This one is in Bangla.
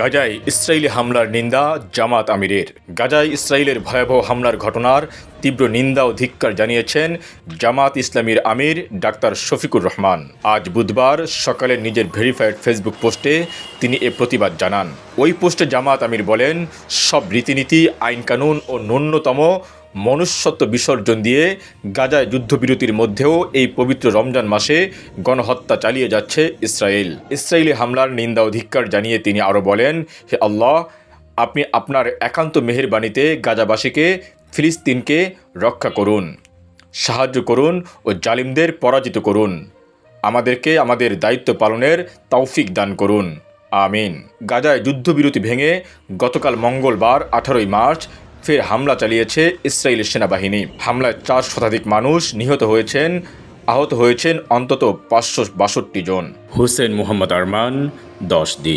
গাজায় ইসরায়েলি হামলার নিন্দা জামাত আমিরের। গাজায় ইসরায়েলের ভয়াবহ হামলার ঘটনার তীব্র নিন্দা ও ধিক্কার জানিয়েছেন জামাত ইসলামীর আমির ডাক্তার শফিকুর রহমান। আজ বুধবার সকালে নিজের ভেরিফাইড ফেসবুক পোস্টে তিনি এ প্রতিবাদ জানান। ওই পোস্টে জামাত আমির বলেন, সব রীতিনীতি, আইনকানুন ও ন্যূনতম মনুষ্যত্ব বিসর্জন দিয়ে গাজায় যুদ্ধবিরতির মধ্যেও এই পবিত্র রমজান মাসে গণহত্যা চালিয়ে যাচ্ছে ইসরায়েল। ইসরায়েলি হামলার নিন্দা অধিকার জানিয়ে তিনি আরও বলেন, হে আল্লাহ, আপনি আপনার একান্ত মেহেরবাণীতে গাজাবাসীকে, ফিলিস্তিনকে রক্ষা করুন, সাহায্য করুন ও জালিমদের পরাজিত করুন। আমাদেরকে আমাদের দায়িত্ব পালনের তৌফিক দান করুন। আমিন। গাজায় যুদ্ধবিরতি ভেঙে গতকাল মঙ্গলবার আঠারোই মার্চ ফের হামলা চালিয়েছে ইসরায়েলের সেনাবাহিনী। হামলায় চার শতাধিক মানুষ নিহত হয়েছেন, আহত হয়েছেন অন্তত পাঁচশো বাষট্টি জন। হুসেন মোহাম্মদ আরমান, দশ দি